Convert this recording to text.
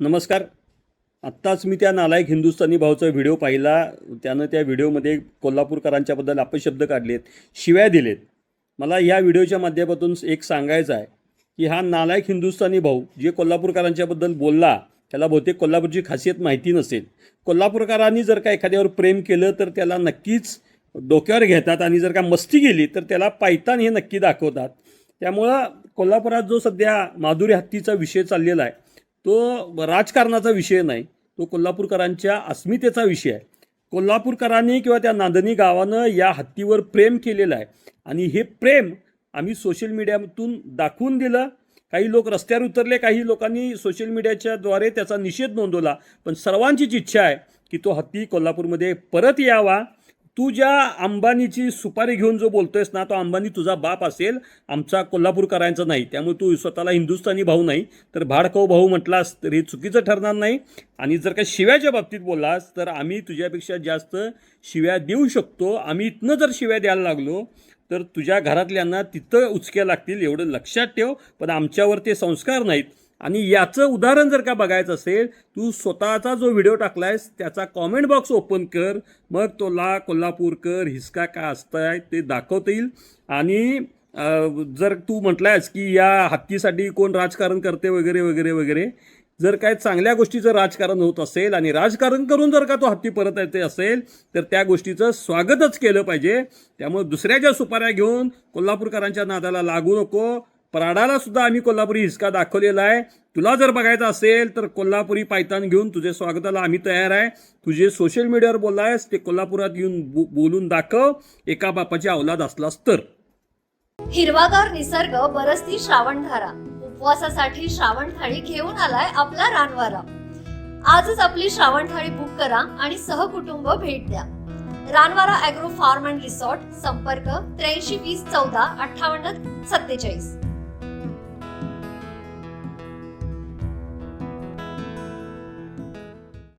नमस्कार. आत्ताच मी त्या नालायक हिंदुस्थानी भाऊचा व्हिडिओ पाहिला. त्यानं त्या व्हिडिओमध्ये कोल्हापूरकरांच्याबद्दल अपशब्द काढलेत शिव्या दिलेत. मला या व्हिडिओच्या माध्यमातून एक सांगायचं आहे की हा नालायक हिंदुस्थानी भाऊ जे कोल्हापूरकरांच्याबद्दल बोलला त्याला बहुतेक कोल्हापूरची खासियत माहिती नसेल. कोल्हापूरकरांनी जर का एखाद्यावर प्रेम केलं तर त्याला नक्कीच डोक्यावर घेतात आणि जर का मस्ती केली तर त्याला पायतान हे नक्की दाखवतात. त्यामुळं कोल्हापुरात जो सध्या माधुरी हत्तीचा विषय चाललेला आहे तो राजकारणाचा विषय नाही तो कोल्हापूरकरांच्या अस्मितेचा विषय आहे. कोल्हापूरकरांनी किंवा त्या नांदणी गावानं या हत्तीवर प्रेम केलेलं आहे. आणि हे प्रेम आम्ही सोशल मीडियातून दाखवून दिलं. काही लोक रस्त्यावर उतरले काही लोकांनी सोशल मीडियाच्या द्वारे त्याचा निषेध नोंदवला. पण सर्वांचीच इच्छा आहे की तो हत्ती कोल्हापूरमध्ये परत यावा. तू ज्या अंबानीची सुपारी घेऊन जो बोलतोयस ना तो अंबानी तुझा बाप असेल आमचा कोल्हापूरकरांचा नाही. त्यामुळे तू स्वतःला हिंदुस्थानी भाऊ नाही तर भाडकाऊ भाऊ म्हटलास तर हे चुकीचं ठरणार नाही. आणि जर का शिव्याच्या बाबतीत बोललास तर आम्ही तुझ्यापेक्षा जास्त शिव्या देऊ शकतो. आम्ही इथनं जर शिव्या द्यायला लागलो तर तुझ्या घरातल्यांना तिथं उचक्या लागतील एवढं लक्षात ठेव. पण आमच्यावर ते संस्कार नाहीत. आणि याचं उदाहरण जर का बघायचं असेल तू स्वतःचा जो व्हिडिओ टाकलायस त्याचा कॉमेंट बॉक्स ओपन कर. मग तोला कोल्हापूरकर हिसका का असताय ते दाखवता येईल आणि जर तू म्हटलायस की या हत्तीसाठी कोण राजकारण करते वगैरे वगैरे वगैरे जर काय चांगल्या गोष्टीचं राजकारण होत असेल आणि राजकारण करून जर का तो हत्ती परत येते असेल तर त्या गोष्टीचं स्वागतच केलं पाहिजे. त्यामुळे दुसऱ्याच्या सुपाऱ्या घेऊन कोल्हापूरकरांच्या नादाला लागू नको. पराडाला सुद्धा आम्ही कोल्हापुरी हिसका दाखवलेला आहे. तुला जर बघायचं असेल तर कोल्हापुरी पायतान घेऊन तुझे स्वागताला आम्ही तयार आहे. तुझे सोशल मीडियावर बोललायस ते कोल्हापुरात येऊन बोलून दाखव. एका बापाची अवलाद असलास तर. हिरवागार निसर्ग बरसती श्रावणधारा. उपवासासाठी श्रावण थाळी घेऊन आलाय आपला रानवारा. आजच आपली श्रावण थाळी बुक करा आणि सहकुटुंब भेट द्या. Ranwara agro farm and resort संपर्क त्र्याऐंशी वीस चौदा अठ्ठावन्न सत्तेचाळीस.